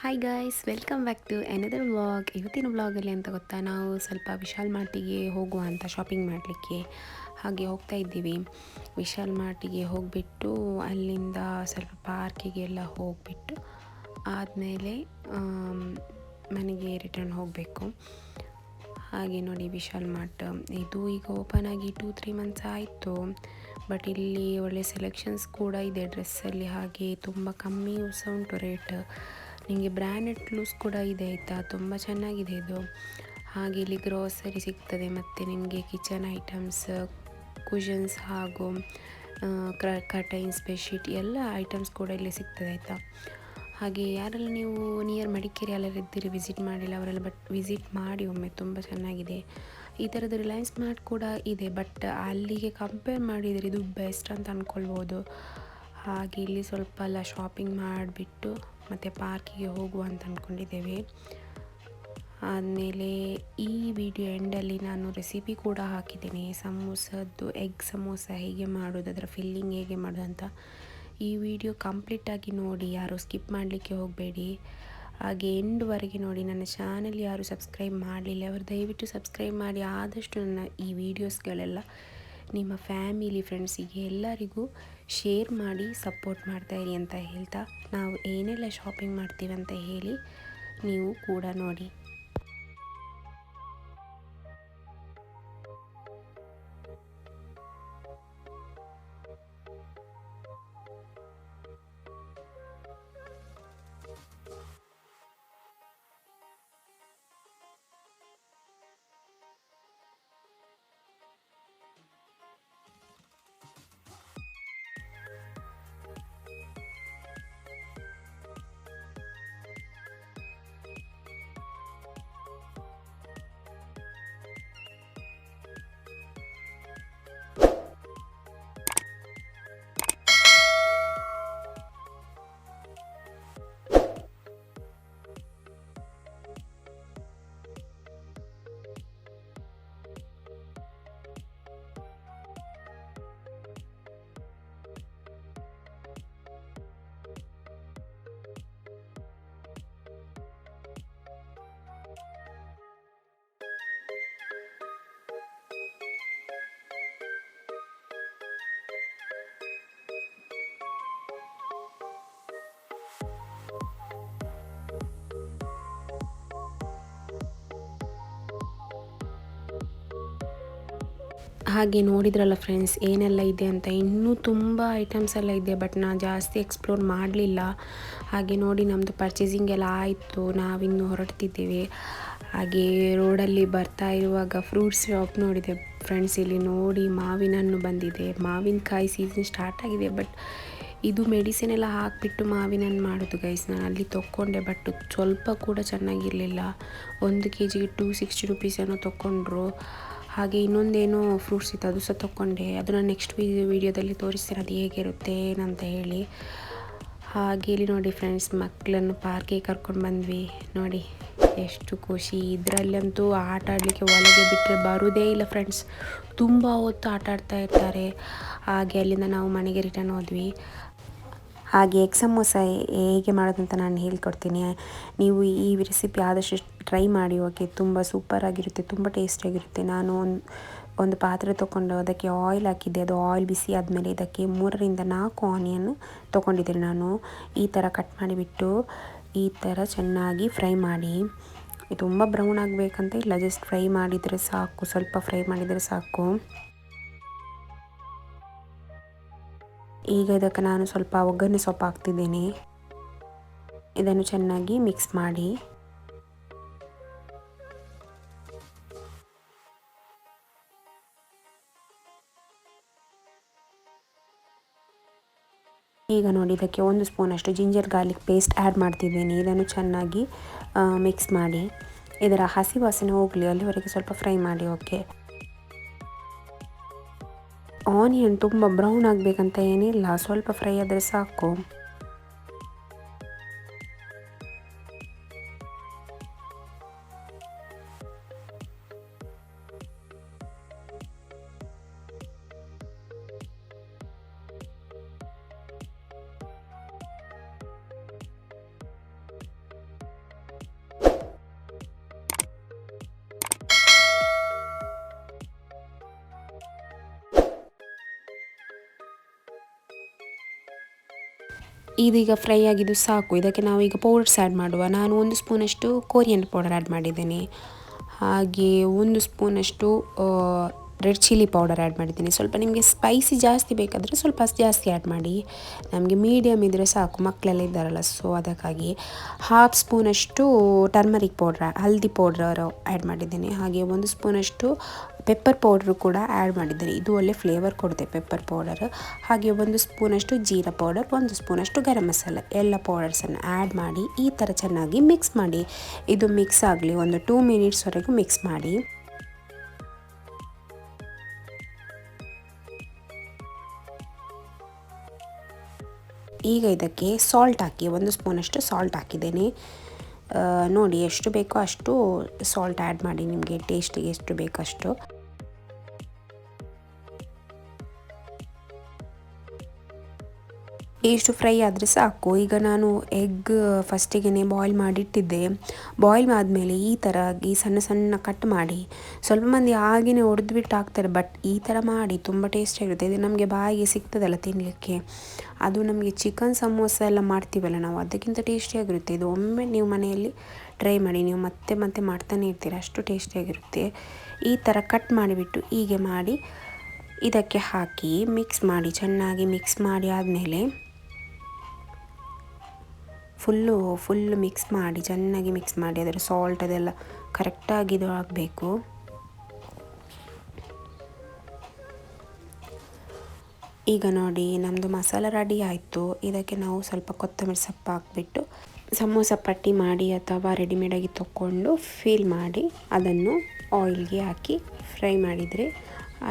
Hi guys welcome back to another vlog ಇವತ್ತಿನ ವ್ಲಾಗಲ್ಲಿ ಅಂತ ಗೊತ್ತಾ, ನಾವು ಸ್ವಲ್ಪ ವಿಶಾಲ್ ಮಾರ್ಟಿಗೆ ಹೋಗುವ ಅಂತ ಶಾಪಿಂಗ್ ಮಾಡಲಿಕ್ಕೆ ಹಾಗೆ ಹೋಗ್ತಾ ಇದ್ದೀವಿ. ವಿಶಾಲ್ ಮಾರ್ಟಿಗೆ ಹೋಗಿಬಿಟ್ಟು ಅಲ್ಲಿಂದ ಸ್ವಲ್ಪ ಪಾರ್ಕಿಗೆಲ್ಲ ಹೋಗಿಬಿಟ್ಟು ಆದಮೇಲೆ ಮನೆಗೆ ರಿಟರ್ನ್ ಹೋಗಬೇಕು. ಹಾಗೆ ನೋಡಿ ವಿಶಾಲ್ ಮಾರ್ಟ್. ಇದು ಈಗ ಓಪನ್ ಆಗಿ ಟೂ ತ್ರೀ ಮಂತ್ಸ್ ಆಯಿತು. ಬಟ್ ಇಲ್ಲಿ ಒಳ್ಳೆ ಸೆಲೆಕ್ಷನ್ಸ್ ಕೂಡ ಇದೆ ಡ್ರೆಸ್ಸಲ್ಲಿ ಹಾಗೆ ತುಂಬ ಕಮ್ಮಿ ಸಹ ಉಂಟು ರೇಟ್ ನಿಮಗೆ ಬ್ರ್ಯಾಂಡೆಡ್ ಲೂಸ್ ಕೂಡ ಇದೆ ಆಯಿತಾ? ತುಂಬ ಚೆನ್ನಾಗಿದೆ ಇದು. ಹಾಗೆ ಇಲ್ಲಿ ಗ್ರೋಸರಿ ಸಿಗ್ತದೆ ಮತ್ತು ನಿಮಗೆ ಕಿಚನ್ ಐಟಮ್ಸ್ ಕುಷನ್ಸ್ ಹಾಗೂ ಕ್ರ ಕಟೈನ್ಸ್ ಬೆಡ್ಶೀಟ್ ಎಲ್ಲ ಐಟಮ್ಸ್ ಕೂಡ ಇಲ್ಲಿ ಸಿಗ್ತದೆ ಆಯಿತಾ? ಹಾಗೆ ಯಾರೆಲ್ಲ ನೀವು ನಿಯರ್ ಮಡಿಕೇರಿ ಅಲ್ಲೆಲ್ಲ ಇದ್ದೀರಿ ವಿಸಿಟ್ ಮಾಡಿಲ್ಲ, ಅವರೆಲ್ಲ ಬಟ್ ವಿಸಿಟ್ ಮಾಡಿ ಒಮ್ಮೆ ತುಂಬ ಚೆನ್ನಾಗಿದೆ. ಈ ಥರದ್ದು ರಿಲಯನ್ಸ್ ಮಾರ್ಟ್ ಕೂಡ ಇದೆ ಬಟ್ ಅಲ್ಲಿಗೆ ಕಂಪೇರ್ ಮಾಡಿದರೆ ಇದು ಬೆಸ್ಟ್ ಅಂತ ಅಂದ್ಕೊಳ್ಬೋದು ಹಾಗೆ ಇಲ್ಲಿ ಸ್ವಲ್ಪ ಎಲ್ಲ ಶಾಪಿಂಗ್ ಮಾಡಿಬಿಟ್ಟು ಮತ್ತು ಪಾರ್ಕಿಗೆ ಹೋಗುವ ಅಂತ ಅಂದ್ಕೊಂಡಿದ್ದೇವೆ ಆದಮೇಲೆ ಈ ವಿಡಿಯೋ ಎಂಡಲ್ಲಿ ನಾನು ರೆಸಿಪಿ ಕೂಡ ಹಾಕಿದ್ದೀನಿ. ಸಮೋಸದ್ದು ಎಗ್ ಸಮೋಸ ಹೇಗೆ ಮಾಡೋದು, ಅದರ ಫಿಲ್ಲಿಂಗ್ ಹೇಗೆ ಮಾಡೋದು ಅಂತ. ಈ ವಿಡಿಯೋ ಕಂಪ್ಲೀಟಾಗಿ ನೋಡಿ, ಯಾರು ಸ್ಕಿಪ್ ಮಾಡಲಿಕ್ಕೆ ಹೋಗಬೇಡಿ. ಹಾಗೆ ಎಂಡ್ವರೆಗೆ ನೋಡಿ, ನನ್ನ ಚಾನಲ್ ಯಾರು ಸಬ್ಸ್ಕ್ರೈಬ್ ಮಾಡಲಿಲ್ಲ, ಅವರು ದಯವಿಟ್ಟು ಸಬ್ಸ್ಕ್ರೈಬ್ ಮಾಡಿ. ಆದಷ್ಟು ನನ್ನ ಈ ವಿಡಿಯೋಸ್ಗಳೆಲ್ಲ ನಿಮ್ಮ ಫ್ಯಾಮಿಲಿ, ಫ್ರೆಂಡ್ಸಿಗೆ ಎಲ್ಲರಿಗೂ ಶೇರ್ ಮಾಡಿ, ಸಪೋರ್ಟ್ ಮಾಡ್ತಾಯಿರಿ ಅಂತ ಹೇಳ್ತಾ ನಾವು ಏನೆಲ್ಲ ಶಾಪಿಂಗ್ ಮಾಡ್ತೀವಿ ಅಂತ ಹೇಳಿ ನೀವು ಕೂಡ ನೋಡಿ. ಹಾಗೆ ನೋಡಿದ್ರಲ್ಲ ಫ್ರೆಂಡ್ಸ್ ಏನೆಲ್ಲ ಇದೆ ಅಂತ. ಇನ್ನೂ ತುಂಬ ಐಟಮ್ಸ್ ಎಲ್ಲ ಇದೆ ಬಟ್ ನಾನು ಜಾಸ್ತಿ ಎಕ್ಸ್ಪ್ಲೋರ್ ಮಾಡಲಿಲ್ಲ. ಹಾಗೆ ನೋಡಿ ನಮ್ಮದು ಪರ್ಚೇಸಿಂಗ್ ಎಲ್ಲ ಆಯಿತು, ನಾವಿನ್ನು ಹೊರಡ್ತಿದ್ದೀವಿ. ಹಾಗೆ ರೋಡಲ್ಲಿ ಬರ್ತಾ ಇರುವಾಗ ಫ್ರೂಟ್ಸ್ ಶಾಪ್ ನೋಡಿದೆ ಫ್ರೆಂಡ್ಸ್ ಇಲ್ಲಿ ನೋಡಿ ಮಾವಿನ ಹಣ್ಣು ಬಂದಿದೆ. ಮಾವಿನಕಾಯಿ ಸೀಸನ್ ಸ್ಟಾರ್ಟ್ ಆಗಿದೆ ಬಟ್ ಇದು ಮೆಡಿಸಿನ್ ಎಲ್ಲ ಹಾಕಿಬಿಟ್ಟು ಮಾವಿನ ಹಣ್ಣು ಮಾಡೋದು ಗೈಸ್ ನಾನು ಅಲ್ಲಿ ತೊಗೊಂಡೆ ಬಟ್ ಸ್ವಲ್ಪ ಕೂಡ ಚೆನ್ನಾಗಿರಲಿಲ್ಲ. ಒಂದು ಕೆ ಜಿಗೆ ಟೂ ಸಿಕ್ಸ್ಟಿ ರುಪೀಸನ್ನು ಏನೋ ತೊಗೊಂಡ್ರು ಹಾಗೆ ಇನ್ನೊಂದೇನೋ ಫ್ರೂಟ್ಸ್ ಇತ್ತು ಅದು ಸಹ ತೊಗೊಂಡೆ. ಅದನ್ನು ನಾನು ನೆಕ್ಸ್ಟ್ ವೀಡಿಯೋದಲ್ಲಿ ತೋರಿಸ್ತೀನಿ ಅದು ಹೇಗಿರುತ್ತೆ, ಏನಂತ ಹೇಳಿ. ಹಾಗೆ ಇಲ್ಲಿ ನೋಡಿ ಫ್ರೆಂಡ್ಸ್ ಮಕ್ಕಳನ್ನು ಪಾರ್ಕಿಗೆ ಕರ್ಕೊಂಡು ಬಂದ್ವಿ. ನೋಡಿ, ಎಷ್ಟು ಖುಷಿ. ಇದರಲ್ಲಂತೂ ಆಟ ಆಡಲಿಕ್ಕೆ ಒಳಗೆ ಬಿಟ್ಟರೆ ಬರೋದೇ ಇಲ್ಲ ಫ್ರೆಂಡ್ಸ್ ತುಂಬ ಹೊತ್ತು ಆಟ ಆಡ್ತಾ ಇರ್ತಾರೆ. ಹಾಗೆ ಅಲ್ಲಿಂದ ನಾವು ಮನೆಗೆ ರಿಟರ್ನ್ ಹೋದ್ವಿ. ಹಾಗೆ ಎಗ್ ಸಮೋಸ ಹೇಗೆ ಮಾಡೋದಂತ ನಾನು ಹೇಳ್ಕೊಡ್ತೀನಿ. ನೀವು ಈ ರೆಸಿಪಿ ಆದಷ್ಟು ಟ್ರೈ ಮಾಡಿ ಓಕೆ ತುಂಬ ಸೂಪರಾಗಿರುತ್ತೆ ತುಂಬ ಟೇಸ್ಟಿಯಾಗಿರುತ್ತೆ ನಾನು ಒಂದು ಒಂದು ಪಾತ್ರೆ ತೊಗೊಂಡು ಅದಕ್ಕೆ ಆಯಿಲ್ ಹಾಕಿದ್ದೆ. ಅದು ಆಯಿಲ್ ಬಿಸಿ ಆದಮೇಲೆ ಇದಕ್ಕೆ ಮೂರರಿಂದ ನಾಲ್ಕು ಆನಿಯನ್ ತೊಗೊಂಡಿದ್ದೀನಿ ನಾನು. ಈ ಥರ ಕಟ್ ಮಾಡಿಬಿಟ್ಟು ಈ ಥರ ಚೆನ್ನಾಗಿ ಫ್ರೈ ಮಾಡಿ. ತುಂಬ ಬ್ರೌನ್ ಆಗಬೇಕಂತ ಇಲ್ಲ ಜಸ್ಟ್ ಫ್ರೈ ಮಾಡಿದರೆ ಸಾಕು, ಸ್ವಲ್ಪ ಫ್ರೈ ಮಾಡಿದರೆ ಸಾಕು. ಈಗ ಇದಕ್ಕೆ ನಾನು ಸ್ವಲ್ಪ ಒಗ್ಗರಣೆ ಸೊಪ್ಪು ಹಾಕ್ತಿದ್ದೀನಿ. ಇದನ್ನು ಚೆನ್ನಾಗಿ ಮಿಕ್ಸ್ ಮಾಡಿ. ಈಗ ನೋಡಿ, ಇದಕ್ಕೆ ಒಂದು ಸ್ಪೂನಷ್ಟು ಜಿಂಜರ್ ಗಾರ್ಲಿಕ್ ಪೇಸ್ಟ್ ಆ್ಯಡ್ ಮಾಡ್ತಿದ್ದೀನಿ. ಇದನ್ನು ಚೆನ್ನಾಗಿ ಮಿಕ್ಸ್ ಮಾಡಿ. ಇದರ ಹಸಿ ವಾಸನೆ ಹೋಗಲಿ, ಅಲ್ಲಿವರೆಗೆ ಸ್ವಲ್ಪ ಫ್ರೈ ಮಾಡಿ, ಓಕೆ? ಆನಿಯನ್ ತುಂಬ ಬ್ರೌನ್ ಆಗಬೇಕಂತ ಏನಿಲ್ಲ. ಸ್ವಲ್ಪ ಫ್ರೈ ಆದರೆ ಸಾಕು. ಇದೀಗ ಫ್ರೈ ಆಗಿದ್ದು ಸಾಕು. ಇದಕ್ಕೆ ನಾವು ಈಗ ಪೌಡರ್ಸ್ ಆ್ಯಡ್ ಮಾಡುವ. ನಾನು ಒಂದು ಸ್ಪೂನಷ್ಟು ಕೋರಿಯನ್ ಪೌಡರ್ ಆ್ಯಡ್ ಮಾಡಿದ್ದೇನೆ. ಹಾಗೆ ಒಂದು ಸ್ಪೂನಷ್ಟು ರೆಡ್ ಚಿಲ್ಲಿ ಪೌಡರ್ ಆ್ಯಡ್ ಮಾಡಿದ್ದೀನಿ. ಸ್ವಲ್ಪ ನಿಮಗೆ ಸ್ಪೈಸಿ ಜಾಸ್ತಿ ಬೇಕಾದರೆ ಸ್ವಲ್ಪ ಜಾಸ್ತಿ ಆ್ಯಡ್ ಮಾಡಿ. ನಮಗೆ ಮೀಡಿಯಮ್ ಇದ್ದರೆ ಸಾಕು, ಮಕ್ಕಳೆಲ್ಲ ಇದ್ದಾರಲ್ಲ, ಸೊ ಅದಕ್ಕಾಗಿ ಹಾಫ್ ಸ್ಪೂನಷ್ಟು ಟರ್ಮರಿಕ್ ಪೌಡ್ರ್, ಹಲ್ದಿ ಪೌಡ್ರ್ ಆ್ಯಡ್ ಮಾಡಿದ್ದೀನಿ. ಹಾಗೆ ಒಂದು ಸ್ಪೂನಷ್ಟು ಪೆಪ್ಪರ್ ಪೌಡ್ರು ಕೂಡ ಆ್ಯಡ್ ಮಾಡಿದ್ದೀನಿ. ಇದು ಒಳ್ಳೆ ಫ್ಲೇವರ್ ಕೊಡುತ್ತೆ ಪೆಪ್ಪರ್ ಪೌಡರ್. ಹಾಗೆ ಒಂದು ಸ್ಪೂನಷ್ಟು ಜೀರಾ ಪೌಡರ್, ಒಂದು ಸ್ಪೂನಷ್ಟು ಗರಂ ಮಸಾಲೆ, ಎಲ್ಲ ಪೌಡರ್ಸನ್ನು ಆ್ಯಡ್ ಮಾಡಿ ಈ ಥರ ಚೆನ್ನಾಗಿ ಮಿಕ್ಸ್ ಮಾಡಿ. ಇದು ಮಿಕ್ಸ್ ಆಗಲಿ, ಒಂದು ಟೂ ಮಿನಿಟ್ಸ್ವರೆಗೂ ಮಿಕ್ಸ್ ಮಾಡಿ. ಈಗ ಇದಕ್ಕೆ ಸಾಲ್ಟ್ ಹಾಕಿ, ಒಂದು ಸ್ಪೂನಷ್ಟು ಸಾಲ್ಟ್ ಹಾಕಿದ್ದೇನೆ. ನೋಡಿ, ಎಷ್ಟು ಬೇಕೋ ಅಷ್ಟು ಸಾಲ್ಟ್ ಆ್ಯಡ್ ಮಾಡಿ, ನಿಮಗೆ ಟೇಸ್ಟಿಗೆ ಎಷ್ಟು ಬೇಕಷ್ಟು ಇಷ್ಟು ಫ್ರೈ ಆದರೆ ಸಾಕು. ಈಗ ನಾನು ಎಗ್ ಫಸ್ಟಿಗೆ ಬಾಯ್ಲ್ ಮಾಡಿಟ್ಟಿದ್ದೆ. ಬಾಯ್ಲ್ ಆದಮೇಲೆ ಈ ಥರ ಈ ಸಣ್ಣ ಸಣ್ಣ ಕಟ್ ಮಾಡಿ. ಸ್ವಲ್ಪ ಮಂದಿ ಹಾಗೆಯೇ ಹೊಡೆದ್ಬಿಟ್ಟು ಹಾಕ್ತಾರೆ ಬಟ್ ಈ ಥರ ಮಾಡಿ ತುಂಬ ಟೇಸ್ಟಿಯಾಗಿರುತ್ತೆ ಇದು ನಮಗೆ ಬಾಯಿಗೆ ಸಿಗ್ತದಲ್ಲ ತಿನ್ನಲಿಕ್ಕೆ ಅದು ನಮಗೆ ಚಿಕನ್ ಸಮೋಸ ಎಲ್ಲ ಮಾಡ್ತೀವಲ್ಲ ನಾವು, ಅದಕ್ಕಿಂತ ಟೇಸ್ಟಿಯಾಗಿರುತ್ತೆ ಇದು ಒಮ್ಮೆ ನೀವು ಮನೆಯಲ್ಲಿ ಟ್ರೈ ಮಾಡಿ, ನೀವು ಮತ್ತೆ ಮತ್ತೆ ಮಾಡ್ತಾನೆ ಇರ್ತೀರ, ಅಷ್ಟು ಟೇಸ್ಟಿಯಾಗಿರುತ್ತೆ ಈ ಥರ ಕಟ್ ಮಾಡಿಬಿಟ್ಟು ಹೀಗೆ ಮಾಡಿ ಇದಕ್ಕೆ ಹಾಕಿ ಮಿಕ್ಸ್ ಮಾಡಿ, ಚೆನ್ನಾಗಿ ಮಿಕ್ಸ್ ಮಾಡಿ ಆದಮೇಲೆ ಫುಲ್ಲು ಫುಲ್ ಮಿಕ್ಸ್ ಮಾಡಿ, ಚೆನ್ನಾಗಿ ಮಿಕ್ಸ್ ಮಾಡಿ, ಅದರ ಸಾಲ್ಟ್ ಅದೆಲ್ಲ ಕರೆಕ್ಟಾಗಿ ಇದು ಆಗಬೇಕು ಈಗ ನೋಡಿ ನಮ್ಮದು ಮಸಾಲ ರೆಡಿ ಆಯಿತು. ಇದಕ್ಕೆ ನಾವು ಸ್ವಲ್ಪ ಕೊತ್ತಂಬರಿ ಸೊಪ್ಪು ಹಾಕ್ಬಿಟ್ಟು, ಸಮೋಸ ಪಟ್ಟಿ ಮಾಡಿ ಅಥವಾ ರೆಡಿಮೇಡಾಗಿ ತಗೊಂಡು ಫೀಲ್ ಮಾಡಿ, ಅದನ್ನು ಆಯಿಲ್ಗೆ ಹಾಕಿ ಫ್ರೈ ಮಾಡಿದರೆ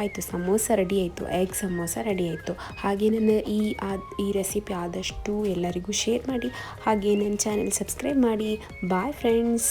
ಆಯಿತು, ಸಮೋಸ ರೆಡಿ ಆಯಿತು ಎಗ್ ಸಮೋಸ ರೆಡಿ ಆಯಿತು. ಹಾಗೆ ನನ್ನ ಈ ಈ ರೆಸಿಪಿ ಆದಷ್ಟು ಎಲ್ಲರಿಗೂ ಶೇರ್ ಮಾಡಿ, ಹಾಗೆ ನನ್ನ ಚಾನೆಲ್ ಸಬ್ಸ್ಕ್ರೈಬ್ ಮಾಡಿ. Bye friends